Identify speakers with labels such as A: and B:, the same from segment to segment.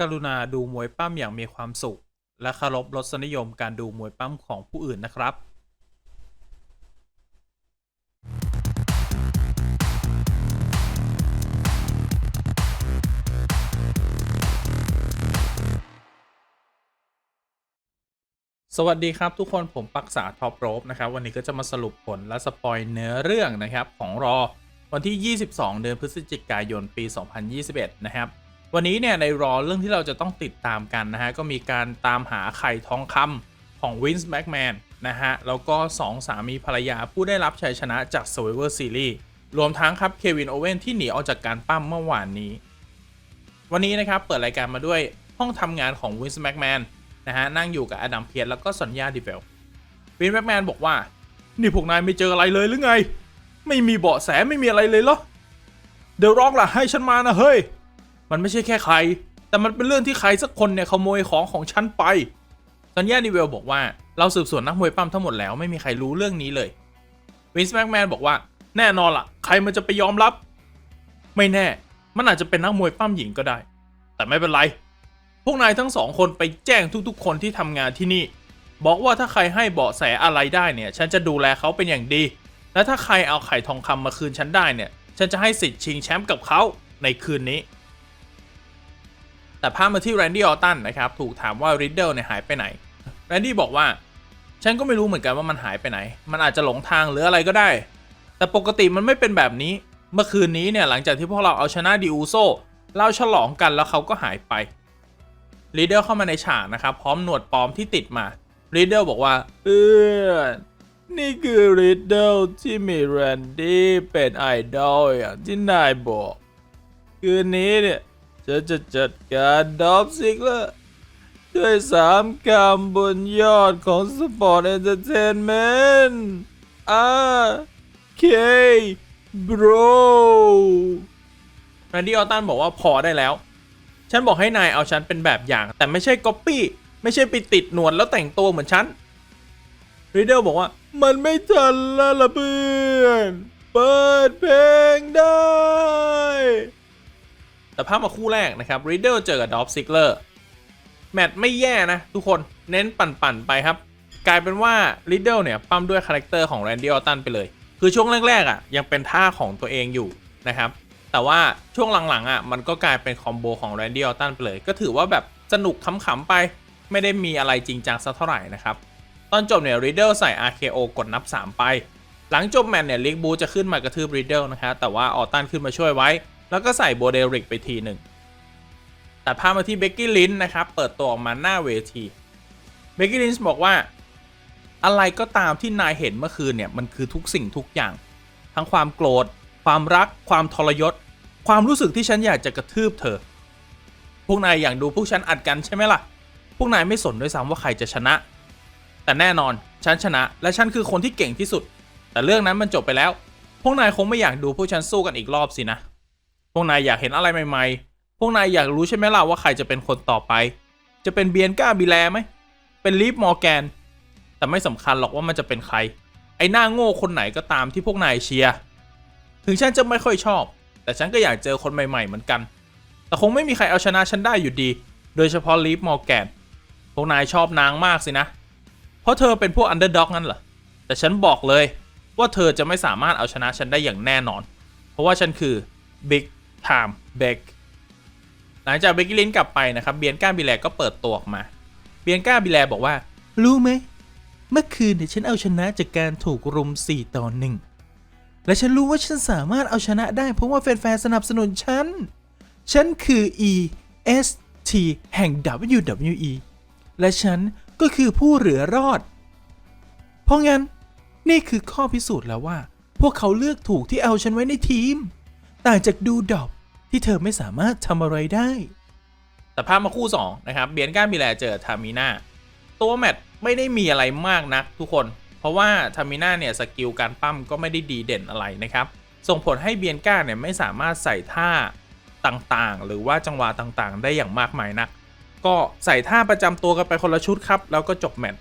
A: กรุณาดูมวยปั้มอย่างมีความสุข และเคารพรสนิยมการดูมวยปั้มของผู้อื่นนะครับสวัสดีครับทุกคนผมปักษาท็อปโรบนะครับ วันนี้ก็จะมาสรุปผลและสปอยเนื้อเรื่องนะครับ ของรอวันที่ 22 เดือนพฤศจิกายนปี 2021 นะครับ วันนี้เนี่ยในรอเรื่องที่เราจะต้องติดตามกันนะฮะก็มีการตามหาไข่ทองคำของวินส์แม็กแมนนะฮะแล้วก็ 2 สามีภรรยาผู้ได้รับชัยชนะจาก Survivor Series รวมทั้งครับเควินโอเว่นที่หนีออกจากการปั้มเมื่อวานนี้ วันนี้นะครับเปิดรายการมาด้วยห้องทำงานของวินส์แม็กแมนนะฮะนั่งอยู่กับอดัมเพียร์แล้วก็สัญญาดิเวลวินส์แม็กแมนบอกว่า นี่พวกนายไม่เจออะไรเลยหรือไง ไม่มีเบาะแสไม่มีอะไรเลยเหรอเดี๋ยวร้องล่ะให้ฉันมานะเฮ้ย มันไม่ใช่แค่ใคร แต่มันเป็นเรื่องที่ใครสักคนเนี่ยขโมยของของฉันไปสัญญาดิเวลบอกว่าเราสืบสวนนักมวยปั้มทั้งหมดแล้วไม่มีใครรู้เรื่องนี้เลยวินส์แม็กแมนบอกว่าแน่นอนล่ะ ใครมันจะไปยอมรับ ไม่แน่ มันอาจจะเป็นนักมวยปั้มหญิงก็ได้ แต่ไม่เป็นไร พวกนายทั้งสองคนไปแจ้งทุกๆ คนที่ทำงานที่นี่ บอกว่าถ้าใครให้เบาะแสอะไรได้เนี่ย ฉันจะดูแลเขาเป็นอย่างดี และถ้าใครเอาไข่ทองคำมาคืนฉันได้เนี่ย ฉันจะให้สิทธิ์ชิงแชมป์กับเขาในคืนนี้ แต่พาพมาที่แรนดี้ออตตันนะครับ ถูกถามว่าริดเดิลเนี่ยหายไปไหนแรนดี้บอกว่า ฉันก็ไม่รู้เหมือนกันว่ามันหายไปไหน มันอาจจะหลงทางหรืออะไรก็ได้ แต่ปกติมันไม่เป็นแบบนี้ เมื่อคืนนี้เนี่ยหลังจากที่พวกเราเอาชนะดิอูโซเราฉลองกันแล้วเขาก็หายไปรีเดอร์เข้ามาในฉากนะครับ พร้อมหนวดปลอมที่ติดมารีเดอร์บอกว่าเพื่อนนี่คือรีเดอร์ที่มีแรนดี้เป็นไอดอลอย่างที่นายบอก คืนนี้เนี่ย ฉันจะจัดการดอฟซิกลอร์ด้วยสามคำบนยอดของสปอร์ตเอนเตอร์เทนเมนต์อาเคบรแรนดี้ออตตันบอกว่าพอได้แล้ว ฉันบอกให้นายเอาฉันเป็นแบบอย่าง แต่ไม่ใช่ก๊อปปี้ไม่ใช่ไปติดหนวดแล้วแต่งตัวเหมือนฉันรีเดอร์บอกว่า มันไม่ทันแล้วล่ะเพื่อน เปิดเพลงได้ แต่ภาพมาคู่แรกนะครับรีเดอร์เจอกับดอฟซิกเลอร์แมตช์ไม่แย่นะทุกคนเน้นปั่นๆไปครับ กลายเป็นว่าริดเดิลเนี่ยปั้มด้วยคาแรคเตอร์ของแรนดี้ออตตันไปเลย คือช่วงแรกๆอะยังเป็นท่าของตัวเองอยู่นะครับแต่ว่าช่วงหลังๆอะมันก็กลายเป็นคอมโบของแรนดี้ออตตันไปเลย ก็ถือว่าแบบสนุกขำๆไปไม่ได้มีอะไรจริงจังสักเท่าไหร่นะครับตอนจบเนี่ยริดเดิลใส่ RKO กดนับ 3 ไป หลังจบแมตช์เนี่ยลิกบูจะขึ้นมากระทืบริดเดิลนะครับแต่ว่าออตตันขึ้นมาช่วยไว้ แล้วก็ใส่โบเดริกไปทีหนึ่งตัดภาพมาที่เบกกี้ลินนะครับ เปิดตัวออกมาหน้าเวที เบกกี้ลินบอกว่า อะไรก็ตามที่นายเห็นเมื่อคืนเนี่ย มันคือทุกสิ่งทุกอย่าง ทั้งความโกรธ ความรัก ความทรยศ ความรู้สึกที่ฉันอยากจะกระทืบเธอ พวกนายอยากดูพวกฉันอัดกันใช่ไหมล่ะ พวกนายไม่สนด้วยซ้ำว่าใครจะชนะ แต่แน่นอน ฉันชนะ และฉันคือคนที่เก่งที่สุด แต่เรื่องนั้นมันจบไปแล้ว พวกนายคงไม่อยากดูพวกฉันสู้กันอีกรอบสินะ พวกนายอยากเห็นอะไรใหม่ๆ พวกนายอยากรู้ใช่ไหมล่ะว่าใครจะเป็นคนต่อไป จะเป็นเบียนก้าบิแลไหม เป็นลีฟมอร์แกน แต่ไม่สำคัญหรอกว่ามันจะเป็นใคร ไอ้หน้าโง่คนไหนก็ตามที่พวกนายเชียร์ ถึงฉันจะไม่ค่อยชอบ แต่ฉันก็อยากเจอคนใหม่ๆเหมือนกัน แต่คงไม่มีใครเอาชนะฉันได้อยู่ดี โดยเฉพาะลีฟมอร์แกน พวกนายชอบนางมากสินะ เพราะเธอเป็นพวกอันเดอร์ด็อกนั่นเหรอ แต่ฉันบอกเลยว่าเธอจะไม่สามารถเอาชนะฉันได้อย่างแน่นอน เพราะว่าฉันคือ Big Time Beck หลังจากเบกกี้ลินกลับไปนะครับเบียนก้าบิแลก็เปิดตัวออกมาเบียนก้าบิแลบอกว่า รู้ไหมเมื่อคืนเนี่ยฉันเอาชนะจากการถูกรุม4ต่อหนึ่งและฉันรู้ว่าฉันสามารถเอาชนะได้ เพราะว่าแฟนๆสนับสนุนฉัน ฉันคือ EST แห่ง WWE และฉันก็คือผู้เหลือรอด เพราะงั้นนี่คือข้อพิสูจน์แล้วว่า พวกเขาเลือกถูกที่เอาฉันไว้ในทีม ต่างจากดูดอบที่เธอไม่สามารถทำอะไรได้ แต่ภาพมาคู่ 2 นะครับ เบียนก้ามิแลเจอทามิน่าตัวแมตไม่ได้มีอะไรมากนักทุกคน เพราะว่าทามิน่าเนี่ยสกิลการปั้มก็ไม่ได้ดีเด่นอะไรนะครับ ส่งผลให้เบียนก้าเนี่ยไม่สามารถใส่ท่าต่างๆ หรือว่าจังหวะต่างๆ ได้อย่างมากมายนัก ก็ใส่ท่าประจำตัวกันไปคนละชุดครับ แล้วก็จบแมตช์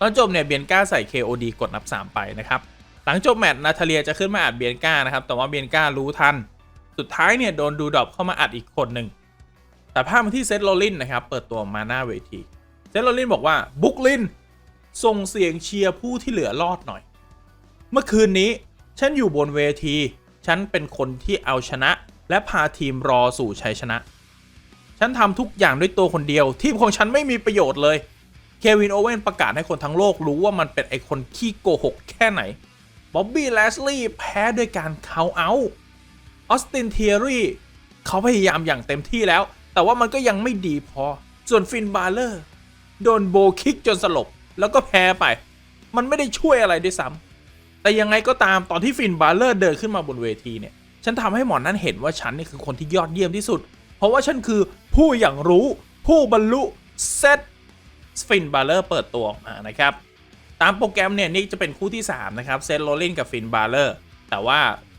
A: ตอนจบเนี่ยเบียนก้าใส่ KOD กดนับ 3 ไปนะครับ หลังจบแมตช์นาทาเลียจะขึ้นมาอัดเบียนก้านะครับ แต่ว่าเบียนก้ารู้ทัน สุดท้ายเนี่ยโดนดูดอบเข้ามาอัดอีกคนหนึ่ง แต่ภาพมาที่เซตโรลินนะครับ เปิดตัวมาหน้าเวที เซตโรลลินบอกว่าบุกลินส่งเสียงเชียร์ผู้ที่เหลือรอดหน่อย เมื่อคืนนี้ฉันอยู่บนเวที ฉันเป็นคนที่เอาชนะ และพาทีมรอสู่ชัยชนะ ฉันทำทุกอย่างด้วยตัวคนเดียว ทีมของฉันไม่มีประโยชน์เลย เควินโอเว่นประกาศให้คนทั้งโลกรู้ว่ามันเป็นไอคนขี้โกหกแค่ไหน บ๊อบบี้แลสลีย์แพ้ด้วยการเคาเอาท์ออสตินเทียรี่เขาพยายามอย่างเต็มที่แล้ว แต่ว่ามันก็ยังไม่ดีพอ ส่วนฟินบาเลอร์โดนโบคิกจนสลบ แล้วก็แพ้ไป มันไม่ได้ช่วยอะไรด้วยซ้ำแต่ยังไงก็ตามตอนที่ฟินบาเลอร์เดินขึ้นมาบนเวทีเนี่ย ฉันทำให้หมอนนั้นเห็นว่าฉันนี่คือคนที่ยอดเยี่ยมที่สุด เพราะว่าฉันคือผู้อย่างรู้ ผู้บรรลุเซตฟินบาเลอร์เปิดตัวออกมานะครับามโปรแกรมเนี่ยนี่จะเป็นคู่ที่ 3 นะครับ เซตโรลลินกับฟินบาร์เลอร์แต่ว่า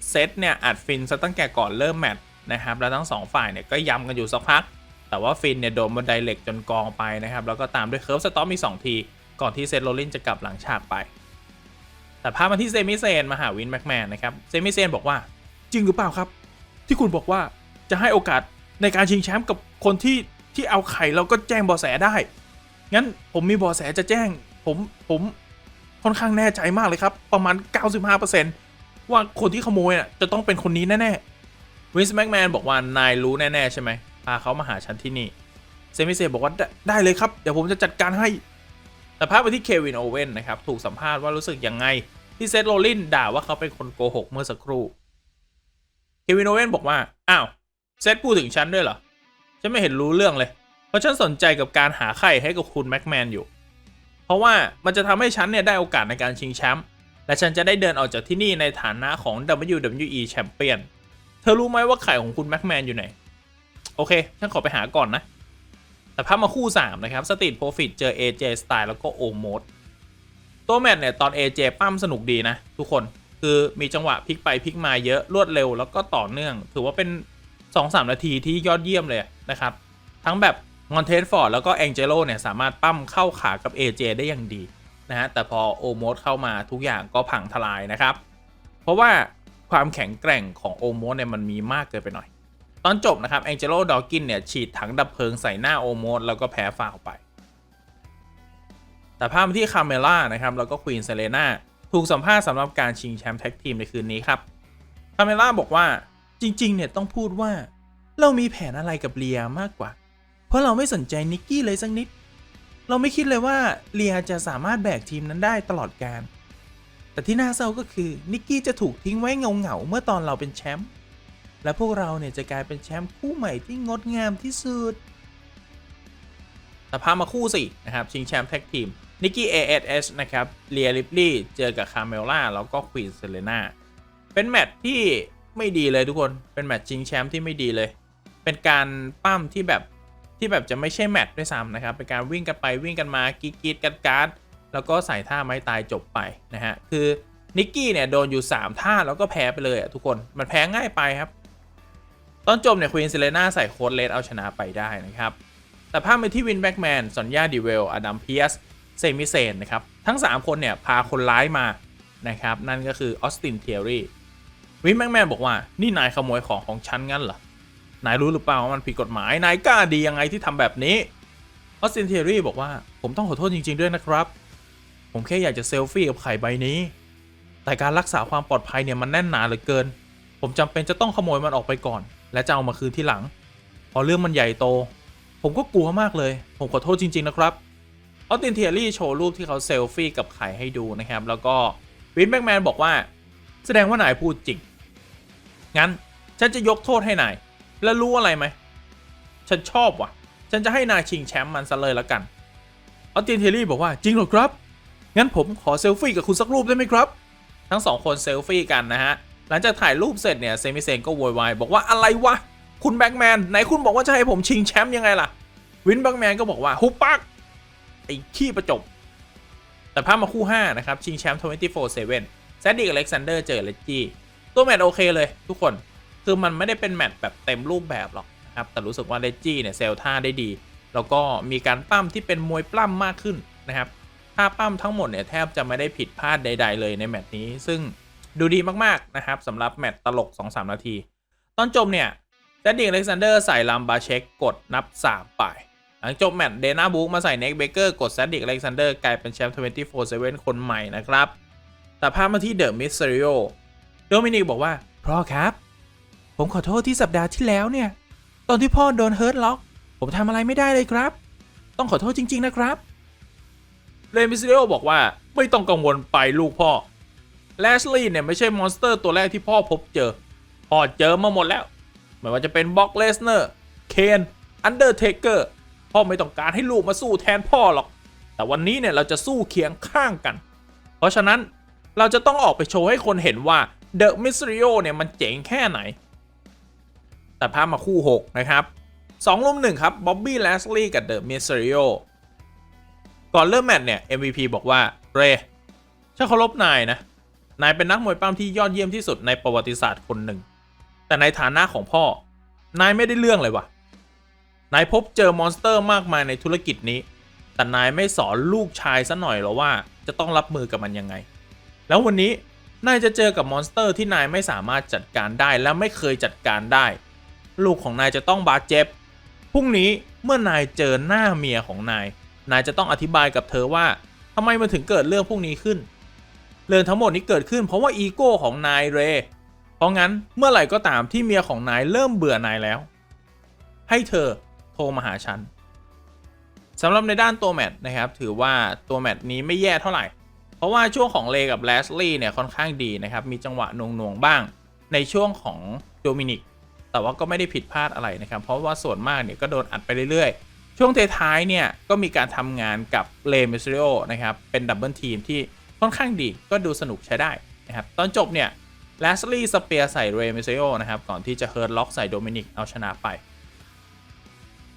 A: เซตเนี่ยอัดฟินซะตั้งแต่ก่อนเริ่มแมตช์นะครับ แล้วทั้งสองฝ่ายเนี่ยก็ย้ำกันอยู่สักพัก แต่ว่าฟินเนี่ยโดนบันไดเหล็กจนกองไปนะครับ แล้วก็ตามด้วยเคิร์ฟสต็อปมี 2 ที ก่อนที่เซตโรลลินจะกลับหลังฉากไป แต่พามาที่เซมิเซนมาหาวินแม็กแมนนะครับ เซมิเซนบอกว่าจริงหรือเปล่าครับ ที่คุณบอกว่าจะให้โอกาสในการชิงแชมป์กับคนที่ที่เอาไข่เราก็แจ้งบาะแสได้ งั้นผมมีบาะแสจะแจ้ง ผมผม ค่อนข้างแน่ใจมากเลยครับ ประมาณ 95%ว่าคนที่ขโมยอะจะต้องเป็นคนนี้แน่ๆวินส์แม็กแมนบอกว่านายรู้แน่ๆใช่ไหมพาเขามาหาฉันที่นี่เซมิเซบอกว่าได้ได้เลยครับ เดี๋ยวผมจะจัดการให้แต่ภาพไปที่เควินโอเว่นนะครับ ถูกสัมภาษณ์ว่ารู้สึกยังไง ที่เซธโรลลินด่าว่าเขาเป็นคนโกหกเมื่อสักครู่ เควินโอเว่นบอกว่า อ้าว เซธพูดถึงฉันด้วยเหรอ ฉันไม่เห็นรู้เรื่องเลย เพราะฉันสนใจกับการหาไข่ให้กับคุณแม็กแมนอยู่ เพราะว่ามันจะทำให้ฉันเนี่ยได้โอกาสในการชิงแชมป์และฉันจะได้เดินออกจากที่นี่ในฐานะของ WWE แชมเปี้ยนเธอรู้ไหมว่าไข่ของคุณแม็กแมนอยู่ไหน โอเค ฉันขอไปหาก่อนนะ แต่ภาพมาคู่ 3 นะครับสต e ี t โปรฟิตเจอ AJ Style แล้วก็โอโมดตัวแมตช์เนี่ยตอน AJ ปั้มสนุกดีนะ ทุกคนคือมีจังหวะพลิกไปพลิกมาเยอะรวดเร็วแล้วก็ต่อเนื่อง ถือว่าเป็น 2-3 นาทีที่ยอดเยี่ยมเลยนะครับ ทั้งแบบ มอนเทสฟอร์ดแล้วก็แองเจโลเนี่ยสามารถปั้มเข้าขากับ AJ ได้อย่างดีนะฮะแต่พอโอโมดเข้ามาทุกอย่างก็พังทลายนะครับ เพราะว่าความแข็งแกร่งของโอโมดเนี่ยมันมีมากเกินไปหน่อย ตอนจบนะครับแองเจโลดอกินเนี่ยฉีดถังดับเพลิงใส่หน้าโอโมดแล้วก็แพ้ฟาวไป แต่ภาพที่คาเมล่านะครับแล้วก็ควีนเซเลนาถูกสัมภาษณ์สำหรับการชิงแชมป์แท็กทีมในคืนนี้ครับคาเมล่าบอกว่าจริงๆเนี่ยต้องพูดว่า เรามีแผนอะไรกับเลียมากกว่า ราะเราไม่สนใจนิกกี้เลยสักนิด เราไม่คิดเลยว่าเลียจะสามารถแบกทีมนั้นได้ตลอดการ แต่ที่น่าเศร้าก็คือนิกกี้จะถูกทิ้งไว้เงาๆเมื่อตอนเราเป็นแชมป์ และพวกเราเนี่ยจะกลายเป็นแชมป์คู่ใหม่ที่งดงามที่สุดแต่พามาคู่สินะครับชิงแชมป์แท็กทีมนิกกี้ ASS นะครับเลียริปลี่เจอกับคาเมล่าแล้วก็ควีนเซเลนาเป็นแมตช์ที่ไม่ดีเลยทุกคนเป็นแมตช์ชิงแชมป์ที่ไม่ดีเลย เป็นการปั้มที่แบบ ที่แบบจะไม่ใช่แมตช์ด้วยซ้ำนะครับเป็นการวิ่งกันไปวิ่งกันมากีกีดกัดการ์ดแล้วก็ใส่ท่าไม้ตายจบไปนะฮะคือนิกกี้เนี่ยโดนอยู่ 3 ท่าแล้วก็แพ้ไปเลยอะทุกคนมันแพ้ง่ายไปครับ ตอนจบเนี่ยควีนเซเลน่าใส่โค้ดเลสเอาชนะไปได้นะครับ แต่ภาพไปที่วินแบ็กแมนซอนยาดิเวลอดัมเพียสเซมิเซนนะครับ ทั้ง 3 คนเนี่ยพาคนร้ายมานะครับ นั่นก็คือออสตินเทียรีวินแบ็กแมนบอกว่านี่นายขโมยของของฉันงั้นเหรอ นายรู้หรือเปล่าว่ามันผิดกฎหมาย นายกล้าดียังไงที่ทำแบบนี้ออสตินเทียรีบอกว่าผมต้องขอโทษจริง ๆ ด้วยนะครับ ผมแค่อยากจะเซลฟี่กับไข่ใบนี้ แต่การรักษาความปลอดภัยเนี่ยมันแน่นหนาเหลือเกิน ผมจำเป็นจะต้องขโมยมันออกไปก่อน และจะเอามาคืนที่หลัง พอเรื่องมันใหญ่โต ผมก็กลัวมากเลย ผมขอโทษจริง ๆ นะครับออสตินเทียรี่โชว์รูปที่เขาเซลฟี่กับไข่ให้ดูนะครับ แล้วก็วินแบ็กแมนบอกว่า แสดงว่านายพูดจริง งั้นฉันจะยกโทษให้นาย แล้วรู้อะไรไหม ฉันชอบว่ะ ฉันจะให้นายชิงแชมป์มันซะเลยละกัน ออสตินเทียรี่บอกว่าจริงเหรอครับ งั้นผมขอเซลฟี่กับคุณสักรูปได้ไหมครับ ทั้งสองคนเซลฟี่กันนะฮะ หลังจากถ่ายรูปเสร็จเนี่ยเซมิเซนก็โวยวายบอกว่าอะไรวะ คุณแบ็กแมนไหนคุณบอกว่าจะให้ผมชิงแชมป์ยังไงล่ะ วินแบ็กแมนก็บอกว่าฮุบปักไอ้ขี้ประจบ แต่ภาพมาคู่ 5 นะครับ ชิงแชมป์24-7แซดดี้กับอเล็กซานเดอร์เจอเลจี้ตัวแมตช์โอเคเลยทุกคน คือมันไม่ได้เป็นแมตช์แบบเต็มรูปแบบหรอกนะครับแต่รู้สึกว่าเลจี้เนี่ยเซลท่าได้ดี แล้วก็มีการปั้มที่เป็นมวยปล้ำมากขึ้นนะครับท่าปั้มทั้งหมดเนี่ยแทบจะไม่ได้ผิดพลาดใด ๆ เลยในแมตช์นี้ ซึ่งดูดีมากๆนะครับสำหรับแมตช์ตลก 2-3 นาที ตอนจบเนี่ยแต่ดิกอเล็กซานเดอร์ใส่ลัมบาเช็คกดนับ 3 ไป หลังจบแมตช์เดนาบุ๊กมาใส่เน็กเบเกอร์กดแซดดิกอเล็กซานเดอร์กลายเป็นแชมป์24/7 คนใหม่นะครับแต่ภาพมาที่เดอะมิสเ e ริโอโดมินิกบอกว่าพ่อครับ ผมขอโทษที่สัปดาห์ที่แล้วเนี่ย ตอนที่พ่อโดนเฮิร์ตล็อก ผมทำอะไรไม่ได้เลยครับ ต้องขอโทษจริง ๆ นะครับเรมิสเ e ริโอบอกว่าไม่ต้องกังวลไปลูกพ่อแลชลีย์เนี่ยไม่ใช่มอนสเตอร์ตัวแรกที่พ่อพบเจอ พ่อเจอมาหมดแล้ว ไม่ว่าจะเป็นบ็อกเลสเนอร์ เคน อันเดอร์เทเกอร์ พ่อไม่ต้องการให้ลูกมาสู้แทนพ่อหรอก แต่วันนี้เนี่ยเราจะสู้เคียงข้างกัน เพราะฉะนั้นเราจะต้องออกไปโชว์ให้คนเห็นว่าเดอะมิส r ริโอเนี่ยมันเจ๋งแค่ไหน แต่ภาพมาคู่ 6 นะครับ2ลุม1ครับบ๊อบบี้แลสลีย์กับเดอะมิส r ริโอก่อนเริ่มแมตช์เนี่ย MVP บอกว่า เรฉันเคารพนายนะ นายเป็นนักมวยปล้ำที่ยอดเยี่ยมที่สุดในประวัติศาสตร์คนหนึ่ง แต่ในฐานะของพ่อ นายไม่ได้เรื่องเลยวะนายพบเจอมอนสเตอร์มากมายในธุรกิจนี้ แต่นายไม่สอนลูกชายซะหน่อยหรอว่าจะต้องรับมือกับมันยังไง แล้ววันนี้นายจะเจอกับมอนสเตอร์ที่นายไม่สามารถจัดการได้และไม่เคยจัดการได้ ลูกของนายจะต้องบาดเจ็บพรุ่งนี้เมื่อนายเจอหน้าเมียของนาย นายจะต้องอธิบายกับเธอว่าทำไมมันถึงเกิดเรื่องพวกนี้ขึ้น เรื่องทั้งหมดนี้เกิดขึ้นเพราะว่าอีโก้ของนายเร เพราะงั้นเมื่อไหร่ก็ตามที่เมียของนายเริ่มเบื่อนายแล้ว ให้เธอโทรมาหาฉันสำหรับในด้านตัวแมตช์นะครับ ถือว่าตัวแมตช์นี้ไม่แย่เท่าไหร่ เพราะว่าช่วงของเลกับแลสลี่เนี่ยค่อนข้างดีนะครับ มีจังหวะนวงๆบ้าง ในช่วงของโดมินิก แต่ว่าก็ไม่ได้ผิดพลาดอะไรนะครับ เพราะว่าส่วนมากเนี่ยก็โดนอัดไปเรื่อยๆ ช่วงท้ายๆเนี่ยก็มีการทำงานกับเลมิสริโอนะครับ เป็นดับเบิลทีมที่ค่อนข้างดีก็ดูสนุกใช้ได้นะครับ ตอนจบเนี่ยแลสลี่สเปียร์ใส่เรมิสริโอนะครับ ก่อนที่จะเฮิร์ตล็อกใส่โดมินิกเอาชนะไป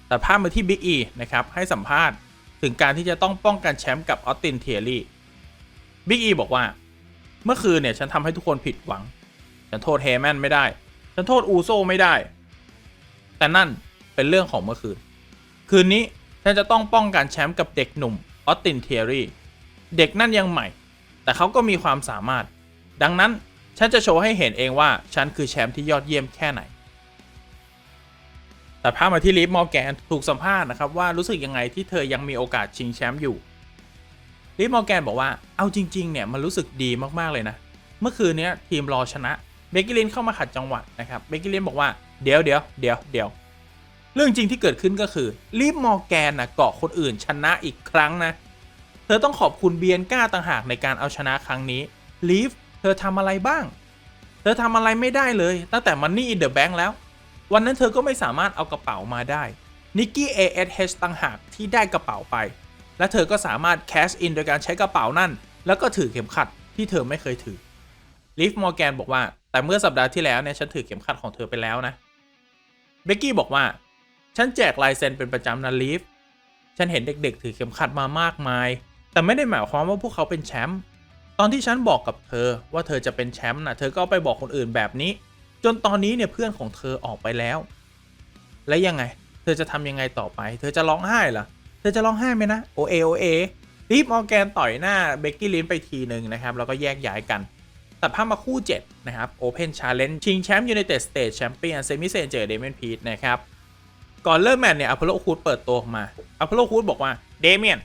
A: แต่ภาพมาที่บิ๊กอีนะครับ ให้สัมภาษณ์ถึงการที่จะต้องป้องกันแชมป์กับออสตินเทียรี่บิ๊กอีบอกว่า เมื่อคืนเนี่ยฉันทำให้ทุกคนผิดหวัง ฉันโทษเฮแมนไม่ได้ ฉันโทษอูโซไม่ได้ แต่นั่นเป็นเรื่องของเมื่อคืน คืนนี้ฉันจะต้องป้องกันแชมป์กับเด็กหนุ่มออสตินเทียรี่ เด็กนั่นยังใหม่ แต่เขาก็มีความสามารถ ดังนั้นฉันจะโชว์ให้เห็นเองว่าฉันคือแชมป์ที่ยอดเยี่ยมแค่ไหน แต่พามาที่ลิฟมอร์แกนถูกสัมภาษณ์นะครับว่ารู้สึกยังไงที่เธอยังมีโอกาสชิงแชมป์อยู่ลิฟมอร์แกนบอกว่าเอาจริง ๆ เนี่ยมันรู้สึกดีมากๆเลยนะ เมื่อคืนนี้ทีมรอชนะ เบกกิลินเข้ามาขัดจังหวะนะครับเบกกิลินบอกว่าเดี๋ยวเดี๋ยวเดี๋ยวเดี๋ยวเรื่องจริงที่เกิดขึ้นก็คือลิฟมอร์แกนนะเกาะคนอื่นชนะอีกครั้งนะ เธอต้องขอบคุณเบียนก้าต่างหากในการเอาชนะครั้งนี้ลีฟเธอทำอะไรบ้าง เธอทำอะไรไม่ได้เลย ตั้งแต่มันนี่อินเดอะแบงค์แล้ว วันนั้นเธอก็ไม่สามารถเอากระเป๋ามาได้นิกกี้ ASH ต่างหากที่ได้กระเป๋าไป และเธอก็สามารถแคชอินโดยการใช้กระเป๋านั่น แล้วก็ถือเข็มขัดที่เธอไม่เคยถือลิฟมอร์แกนบอกว่า แต่เมื่อสัปดาห์ที่แล้วเนี่ยฉันถือเข็มขัดของเธอไปแล้วนะ เบกกี้บอกว่า ฉันแจกลายเซ็นเป็นประจำนะลีฟ ฉันเห็นเด็กๆ ถือเข็มขัดมามากมาย แต่ไม่ได้หมายความว่าพวกเขาเป็นแชมป์ ตอนที่ฉันบอกกับเธอว่าเธอจะเป็นแชมป์นะเธอก็ไปบอกคนอื่นแบบนี้ จนตอนนี้เนี่ยเพื่อนของเธอออกไปแล้ว และยังไง เธอจะทำยังไงต่อไป เธอจะร้องไห้เหรอ เธอจะร้องไห้ไหมนะ โอเอโอเอรีบมอร์แกนต่อยหน้าเบกกี้ลินไปทีหนึ่งนะครับ แล้วก็แยกย้ายกัน แต่ภาพมาคู่ 7 นะครับ Open Challenge ชิงแชมป์ United States Champion เซมิเซนเจอเดเมนพีทนะครับ ก่อนเริ่มแมตช์เนี่ยอพอลโลคูดเปิดตัวออกมาอพอลโลคูดบอกว่าเดเมียน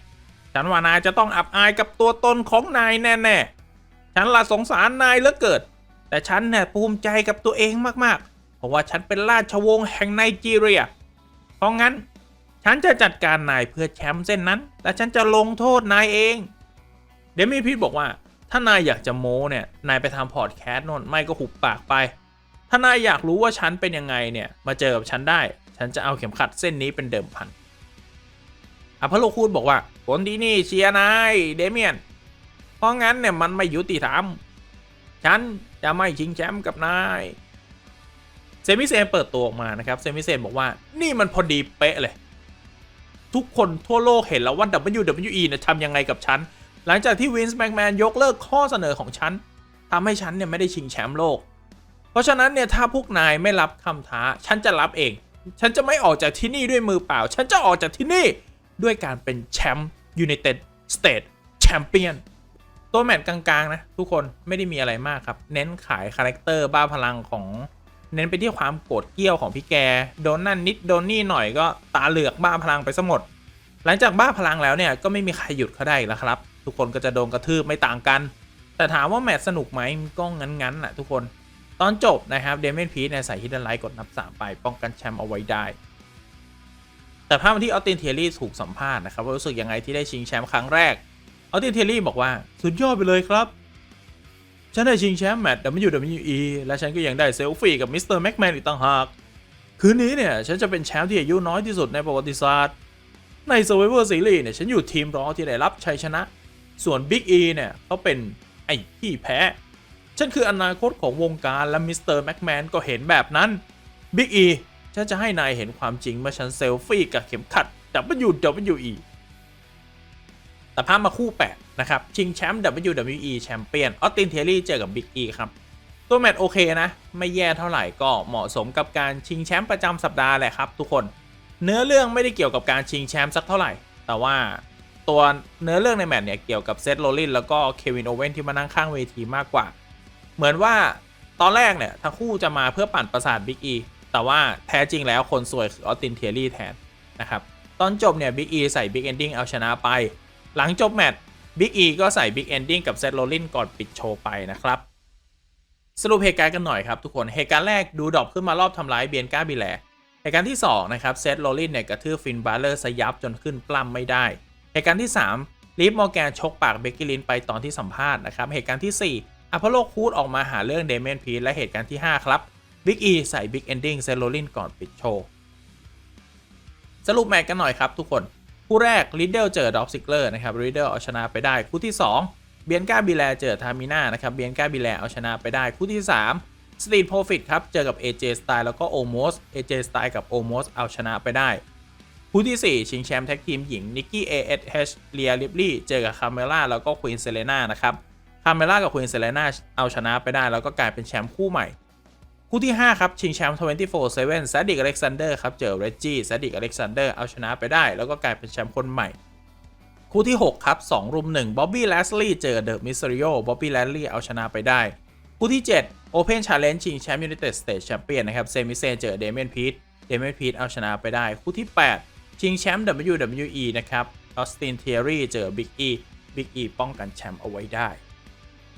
A: ฉันว่านายจะต้องอับอายกับตัวตนของนายแน่ๆ ฉันละสงสารนายเหลือเกินแต่ฉันเนี่ยภูมิใจกับตัวเองมากๆ เพราะว่าฉันเป็นราชวงศ์แห่งไนจีเรีย เพราะงั้นฉันจะจัดการนายเพื่อแชมป์เส้นนั้น และฉันจะลงโทษนายเอง เดมี่พีทบอกว่า ถ้านายอยากจะโม้เนี่ยนายไปทำพอดแคสต์นนไม่ก็หุบปากไป ถ้านายอยากรู้ว่าฉันเป็นยังไงเนี่ยมาเจอกับฉันได้ ฉันจะเอาเข็มขัดเส้นนี้เป็นเดิมพันอพอลโลคูดบอกว่าคนที่นี่เชียร์นายเดเมียน เพราะงั้นเนี่ยมันไม่ยุติธรรม ฉันจะไม่ชิงแชมป์กับนายเซมิเซนเปิดตัวออกมานะครับเซมิเซนบอกว่านี่มันพอดีเป๊ะเลย ทุกคนทั่วโลกเห็นแล้วว่า WWE เนี่ยทำยังไงกับฉัน หลังจากที่วินส์แม c แมนยกเลิกข้อเสนอของฉันทำให้ฉันเนี่ยไม่ได้ชิงแชมป์โลก เพราะฉะนั้นเนี่ยถ้าพวกนายไม่รับคำท้า ฉันจะรับเอง ฉันจะไม่ออกจากที่นี่ด้วยมือเปล่า ฉันจะออกจากที่นี่ด้วยการเป็นแชมป์ United States Champion ตัวแมตช์กลางๆนะทุกคนไม่ได้มีอะไรมากครับ เน้นขายคาแรคเตอร์บ้าพลังของเน้นไปที่ความโกรธเกี้ยวของพี่แก โดนนั่นนิดโดนนี่หน่อยก็ตาเหลือกบ้าพลังไปซะหมด หลังจากบ้าพลังแล้วเนี่ยก็ไม่มีใครหยุดเขาได้แล้วครับ ทุกคนก็จะโดนกระทืบไม่ต่างกัน แต่ถามว่าแมตช์สนุกไหมก็งั้นๆแหละทุกคนตอนจบนะครับเดเมนพีทเนี่ยใส่ฮิดเดนไลท์กดนับ 3 ไปป้องกันแชมป์เอาไว้ได้ แต่ภาพที่ออสตินเทลลี่ถูกสัมภาษณ์นะครับว่ารู้สึกยังไงที่ได้ชิงแชมป์ครั้งแรกออสตินเทลลี่บอกว่าสุดยอดไปเลยครับ ฉันได้ชิงแชมป์แมตช์ WWE และฉันก็ยังได้เซลฟี่กับมิสเตอร์แม็กแมนอีกต่างหากคืนนี้เนี่ย ฉันจะเป็นแชมป์ที่อายุน้อยที่สุดในประวัติศาสตร์ ใน Survivor Series เนี่ยฉันอยู่ทีมรอที่ได้รับชัยชนะ ส่วน Big E เนี่ยเขาเป็นไอ้ที่แพ้ ฉันคืออนาคตของวงการและมิสเตอร์แม็กแมนก็เห็นแบบนั้น Big E ฉันจะให้นายเห็นความจริงเมื่อฉันเซลฟี่กับเข็มขัด WWE แต่ภาพมาคู่ 8 นะครับ ชิงแชมป์ WWE แชมเปี้ยนออสตินเทลลี่เจอกับ Big E ครับ ตัวแมตช์โอเคนะ ไม่แย่เท่าไหร่ก็เหมาะสมกับการชิงแชมป์ประจำสัปดาห์แหละครับทุกคน เนื้อเรื่องไม่ได้เกี่ยวกับการชิงแชมป์สักเท่าไหร่ แต่ว่า ตัวเนื้อเรื่องในแมตช์เนี่ยเกี่ยวกับเซธโรลินแล้วก็เควินโอเวนที่มานั่งข้างเวทีมากกว่า เหมือนว่าตอนแรกเนี่ยทั้งคู่จะมาเพื่อปั่นประสาทบิ๊กอีแต่ว่าแท้จริงแล้วคนสวยคือออสตินเทียรี่แทนนะครับตอนจบเนี่ยบิ๊กอีใส่บิ๊กเอนดิ้งเอาชนะไป หลังจบแมตช์บิ๊กอีก็ใส่บิ๊กเอนดิ้งกับเซธโรลินก่อนปิดโชว์ไปนะครับสรุปเหตุการณ์กันหน่อยครับทุกคน เหตุการณ์แรกดูดรอปขึ้นมารอบทำร้ายเบียนก้าบิแลเหตุการณ์ที่2นะครับเซธโรลลินเนี่ยกระทืบฟินบาร์เลอร์สยับจนขึ้นปล้ำไม่ได้ เหตุการณ์ที่ 3ลีฟมอร์แกนชกปากเบกกี้ลินไปตอนที่สัมภาษณ์นะครับ เหตุการณ์ที่ 4อพอลโลคูดออกมาหาเรื่องเดเมนพีและเหตุการณ์ที่ 5 ครับบิ๊กอีใส่บิ๊กเอนดิ้งเซโรลลินก่อนปิดโชว์สรุปแมตช์กันหน่อยครับทุกคน คู่แรกลิดเดลเจอดอฟซิกเลอร์นะครับลิดเดลเอาชนะไปได้ คู่ที่ 2 เบียนกาบิแลเจอทามิน่านะครับเบียนกาบิแลเอาชนะไปได้ คู่ที่ 3 สตรีทโปรฟิตครับ เจอกับ AJ Style แล้วก็โอม s AJ Style กับโอม s เอาชนะไปได้ คู่ที่ 4 ชิงแชมป์แท็กทีมหญิงนิกกี้ ASH เลียลิบลี่เจอกับคาเมล่าแล้วก็ควีนเซเลน่านะครับคาเมล่ากับควีนเซเลน่าเอาชนะไปได้ แล้วก็กลายเป็นแชมป์คู่ใหม่ คู่ที่ 5 ครับ ชิงแชมป์24-7ซาดิกอเล็กซานเดอร์ครับ เจอเรจจี้ซาดิกอเล็กซานเดอร์เอาชนะไปได้ แล้วก็กลายเป็นแชมป์คนใหม่ คู่ที่ 6 ครับ2รุม1บ๊อบบี้แลสลี่เจอเดอะมิสซิริโอบ๊อบบี้แลสลี่เอาชนะไปได้ คู่ที่ 7 Open Challenge ชิงแชมป์ United States Champion นะครับเซมิเซนเจอเดเมียนพีทเดเมียนพีทเอาชนะไปได้ คู่ที่ 8 ชิงแชมป์ WWE นะครับออสตินเทียรี่เจอบิ๊กอีบิ๊กอีป้องกันแชมป์เอาไว้ได้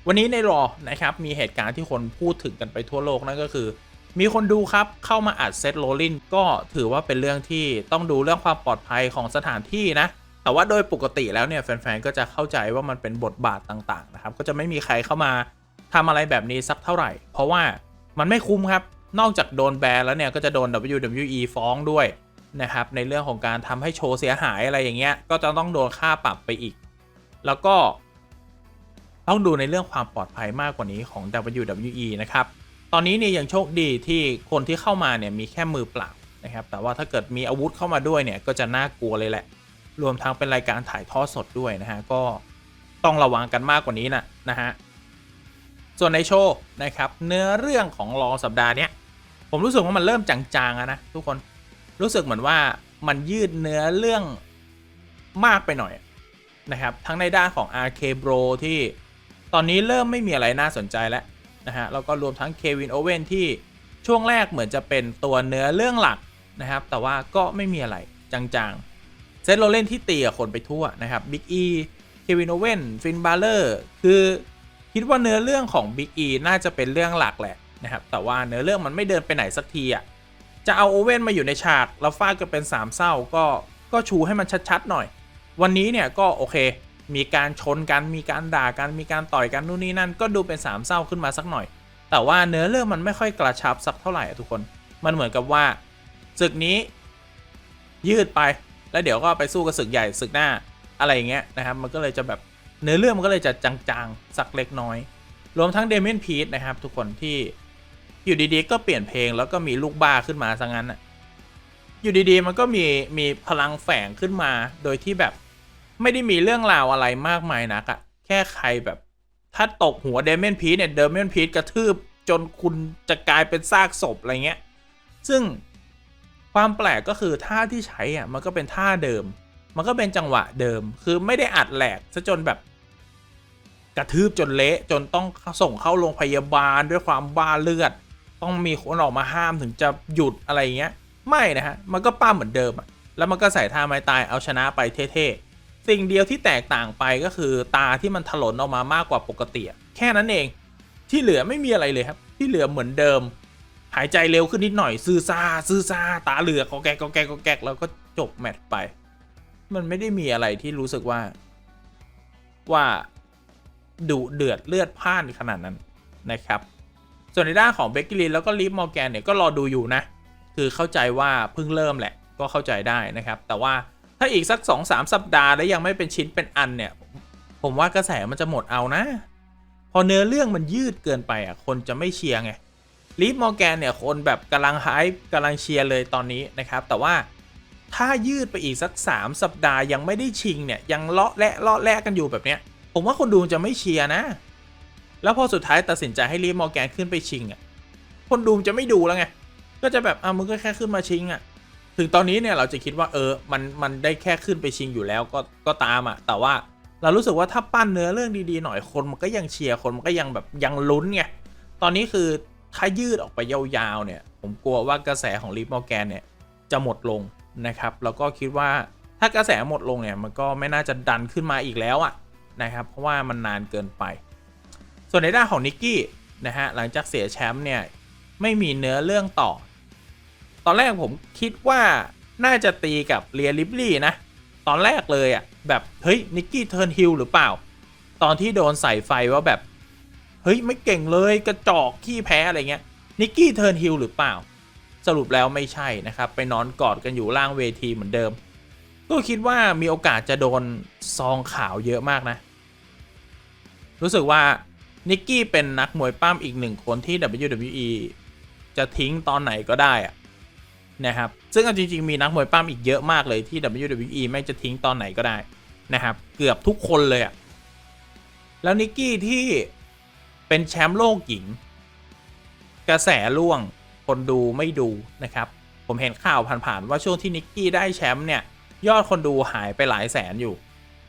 A: วันนี้ในรอนะครับ มีเหตุการณ์ที่คนพูดถึงกันไปทั่วโลกนั่นก็คือ มีคนดูครับเข้ามาอัดเซตโรลินก็ถือว่าเป็นเรื่องที่ต้องดูเรื่องความปลอดภัยของสถานที่นะ แต่ว่าโดยปกติแล้วเนี่ยแฟนๆก็จะเข้าใจว่ามันเป็นบทบาทต่างๆนะครับก็จะไม่มีใครเข้ามาทำอะไรแบบนี้สักเท่าไหร่ เพราะว่ามันไม่คุ้มครับนอกจากโดนแบนแล้วเนี่ยก็จะโดน WWE ฟ้องด้วย นะครับในเรื่องของการทำให้โชว์เสียหายอะไรอย่างเงี้ยก็จะต้องโดนค่าปรับไปอีก แล้วก็ต้องดูในเรื่องความปลอดภัยมากกว่านี้ของ WWE นะครับ ตอนนี้เนี่ยยังโชคดีที่คนที่เข้ามาเนี่ยมีแค่มือเปล่านะครับ แต่ว่าถ้าเกิดมีอาวุธเข้ามาด้วยเนี่ยก็จะน่ากลัวเลยแหละ รวมทั้งเป็นรายการถ่ายทอดสดด้วยนะฮะ ก็ต้องระวังกันมากกว่านี้นะนะฮะ ส่วนในโชว์นะครับเนื้อเรื่องของรอสัปดาห์เนี้ยผมรู้สึกว่ามันเริ่มจางๆนะทุกคน รู้สึกเหมือนว่ามันยืดเนื้อเรื่องมากไปหน่อยนะครับ ทั้งในด้านของ RK Bro ที่ตอนนี้เริ่มไม่มีอะไรน่าสนใจแล้วนะฮะแล้วก็รวมทั้งเควินโอเวนที่ช่วงแรกเหมือนจะเป็นตัวเนื้อเรื่องหลักนะครับ แต่ว่าก็ไม่มีอะไรจางๆเซตโรเลนที่ตีกับคนไปทั่วนะครับบิ๊กอีเควินโอเวนฟินบาเลอร์คือคิดว่าเนื้อเรื่องของบิ๊กอีน่าจะเป็นเรื่องหลักแหละนะครับแต่ว่าเนื้อเรื่องมันไม่เดินไปไหนสักทีอะ จะเอาโอเว่นมาอยู่ในฉากแล้วฟาดกันเป็นสามเศร้าก็ก็ชูให้มันชัดๆหน่อย วันนี้เนี่ยก็โอเค มีการชนกันมีการด่ากันมีการต่อยกันนู่นนี่นั่น ก็ดูเป็นสามเศร้าขึ้นมาสักหน่อย แต่ว่าเนื้อเรื่องมันไม่ค่อยกระชับสักเท่าไหร่อะทุกคน มันเหมือนกับว่าศึกนี้ยืดไปแล้วเดี๋ยวก็ไปสู้กับศึกใหญ่ศึกหน้าอะไรอย่างเงี้ยนะครับมันก็เลยจะแบบเนื้อเรื่องมันก็เลยจะจางๆสักเล็กน้อย รวมทั้งเดเมนพีทนะครับทุกคนที่ อยู่ดีๆ ก็เปลี่ยนเพลงแล้วก็มีลูกบ้าขึ้นมาซะงั้นอะอยู่ดีๆ มันก็มีมีพลังแฝงขึ้นมา โดยที่แบบไม่ได้มีเรื่องราวอะไรมากมายนักอะแค่ใครแบบ ถ้าตกหัวเดเมนพีเนี่ยเดเมนพีกระทืบจนคุณจะกลายเป็นซากศพอะไรเงี้ย ซึ่งความแปลกก็คือท่าที่ใช้อะมันก็เป็นท่าเดิม มันก็เป็นจังหวะเดิม คือไม่ได้อัดแหลกซะจนแบบ กระทืบจนเละจนต้องส่งเข้าโรงพยาบาลด้วยความบ้าเลือด ต้องมีคนออกมาห้ามถึงจะหยุดอะไรเงี้ย ไม่นะฮะ มันก็ปั้มเหมือนเดิมอะแล้วมันก็ใส่ท่าไม้ตายเอาชนะไปเท่ๆ สิ่งเดียวที่แตกต่างไปก็คือตาที่มันถลนออกมามากกว่าปกติ แค่นั้นเอง ที่เหลือไม่มีอะไรเลยครับ ที่เหลือเหมือนเดิม หายใจเร็วขึ้นนิดหน่อย ซื่อซาซื่อซาตาเหลือกก็แกกก็แกก็แกกแล้วก็จบแมตช์ไป มันไม่ได้มีอะไรที่รู้สึกว่า ว่าดุเดือดเลือดพ่านขนาดนั้นนะครับ ส่วนในด้านของเบกกี้ลินแล้วก็ลิฟมอร์แกนเนี่ยก็รอดูอยู่นะ คือเข้าใจว่าเพิ่งเริ่มแหละ ก็เข้าใจได้นะครับ แต่ว่าถ้าอีกสัก 2-3 สัปดาห์แล้วยังไม่เป็นชิ้นเป็นอันเนี่ย ผมว่ากระแสมันจะหมดเอานะ พอเนื้อเรื่องมันยืดเกินไปอะคนจะไม่เชียร์ไงลิฟมอร์แกนเนี่ยคนแบบกำลังไฮป์กำลังเชียร์เลยตอนนี้นะครับ แต่ว่าถ้ายืดไปอีกสัก 3 สัปดาห์ยังไม่ได้ชิงเนี่ยยังเลาะและเลาะแลกกันอยู่แบบเนี้ย ผมว่าคนดูจะไม่เชียร์นะ แล้วพอสุดท้ายตัดสินใจให้ลิฟมอร์แกนขึ้นไปชิงอะ คนดูมจะไม่ดูแล้วไง ก็จะแบบอะมึงก็แค่ขึ้นมาชิงอะ ถึงตอนนี้เนี่ยเราจะคิดว่าเออ มันมันได้แค่ขึ้นไปชิงอยู่แล้วก็ก็ตามอะ แต่ว่าเรารู้สึกว่าถ้าปั้นเนื้อเรื่องดีๆหน่อยคนมันก็ยังเชียร์คนมันก็ยังแบบยังลุ้นไง ตอนนี้คือถ้ายืดออกไปยาวๆเนี่ย ผมกลัวว่ากระแสของลิฟมอร์แกนเนี่ยจะหมดลงนะครับ แล้วก็คิดว่าถ้ากระแสหมดลงเนี่ยมันก็ไม่น่าจะดันขึ้นมาอีกแล้วอะนะครับ เพราะว่ามันนานเกินไป ส่วนในด้านของนิกกี้นะฮะหลังจากเสียแชมป์เนี่ยไม่มีเนื้อเรื่องต่อ ตอนแรกผมคิดว่าน่าจะตีกับเรียลิบลี่นะ ตอนแรกเลยอะ่ะแบบเฮ้ยนิกกี้เทิร์นฮิลหรือเปล่า ตอนที่โดนใส่ไฟว่าแบบเฮ้ยไม่เก่งเลยกระจอกขี้แพ้อะไรเงี้ยนิกกี้เทิร์นฮิลหรือเปล่า สรุปแล้วไม่ใช่นะครับไปนอนกอดกันอยู่ล่างเวทีเหมือนเดิม ก็คิดว่ามีโอกาสจะโดนซองขาวเยอะมากนะ รู้สึกว่า นิกกี้เป็นนักมวยปั้มอีกหนึ่งคนที่ WWE จะทิ้งตอนไหนก็ได้อะนะครับ ซึ่งจริง ๆ มีนักมวยปั้มอีกเยอะมากเลยที่ WWE ไม่จะทิ้งตอนไหนก็ได้นะครับ เกือบทุกคนเลยอะแล้วนิกกี้ที่เป็นแชมป์โลกหญิง กระแสล่วงคนดูไม่ดูนะครับ ผมเห็นข่าวผ่านๆว่าช่วงที่นิกกี้ได้แชมป์เนี่ยยอดคนดูหายไปหลายแสนอยู่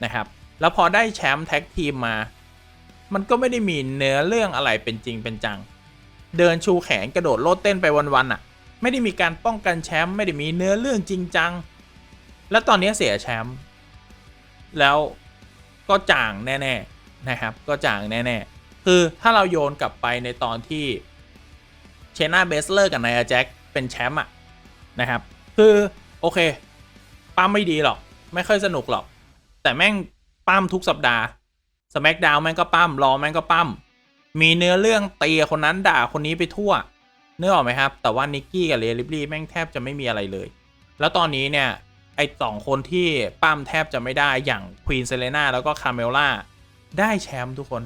A: นะครับ แล้วพอได้แชมป์แท็กทีมมา มันก็ไม่ได้มีเนื้อเรื่องอะไรเป็นจริงเป็นจัง เดินชูแขนกระโดดโลดเต้นไปวันๆอะ ไม่ได้มีการป้องกันแชมป์ไม่ได้มีเนื้อเรื่องจริงจัง แล้วตอนนี้เสียแชมป์แล้วก็จ่างแน่ๆนะครับ ก็จ่างแน่ๆ คือถ้าเราโยนกลับไปในตอนที่เชนาเบสเลอร์กับนายแจ็คเป็นแชมป์อะนะครับ คือโอเคปั้มไม่ดีหรอก ไม่ค่อยสนุกหรอก แต่แม่งปั้มทุกสัปดาห์ สแมกดาวแม่งก็ปั้มรอแม่งก็ปั้มมีเนื้อเรื่องเตียคนนั้นด่าคนนี้ไปทั่วเนื้อออกไหมครับ แต่ว่านิกกี้กับเรลิบลี่แม่งแทบจะไม่มีอะไรเลย แล้วตอนนี้เนี่ย ไอสองคนที่ปั้มแทบจะไม่ได้อย่างควีนเซเลนาแล้วก็คาเมล่าได้แชมป์ทุกคน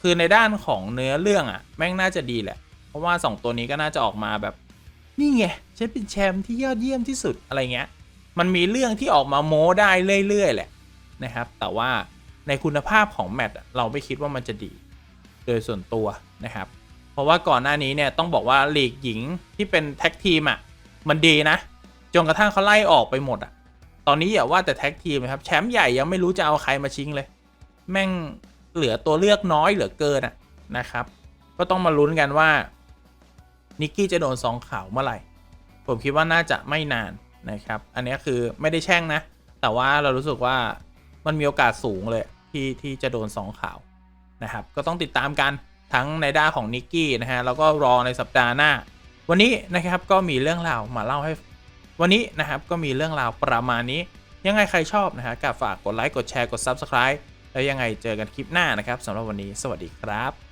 A: คือในด้านของเนื้อเรื่องอะแม่งน่าจะดีแหละ เพราะว่าสองตัวนี้ก็น่าจะออกมาแบบ นี่ไงฉันเป็นแชมป์ที่ยอดเยี่ยมที่สุดอะไรเงี้ย มันมีเรื่องที่ออกมาโม้ได้เรื่อยๆแหละนะครับ แต่ว่า ในคุณภาพของแมตช์เราไม่คิดว่ามันจะดี โดยส่วนตัวนะครับ เพราะว่าก่อนหน้านี้เนี่ยต้องบอกว่าลีกหญิงที่เป็นแท็กทีมอะมันดีนะ จนกระทั่งเขาไล่ออกไปหมดอะ ตอนนี้อย่าว่าแต่แท็กทีมนะครับแชมป์ใหญ่ยังไม่รู้จะเอาใครมาชิงเลย แม่งเหลือตัวเลือกน้อยเหลือเกินอะนะครับ ก็ต้องมาลุ้นกันว่านิกกี้จะโดนสองข่าวเมื่อไหร่ ผมคิดว่าน่าจะไม่นานนะครับ อันนี้คือไม่ได้แช่งนะ แต่ว่าเรารู้สึกว่ามันมีโอกาสสูงเลย ที่ที่จะโดนสองข่าวนะครับ ก็ต้องติดตามกันทั้งในด้านของนิกกี้นะฮะแล้วก็รอในสัปดาห์หน้า วันนี้นะครับก็มีเรื่องราวมาเล่าให้ วันนี้นะครับก็มีเรื่องราวประมาณนี้ ยังไงใครชอบนะฮะก็ฝากกดไลค์กดแชร์กด Subscribe แล้วยังไงเจอกันคลิปหน้านะครับสำหรับวันนี้สวัสดีครับ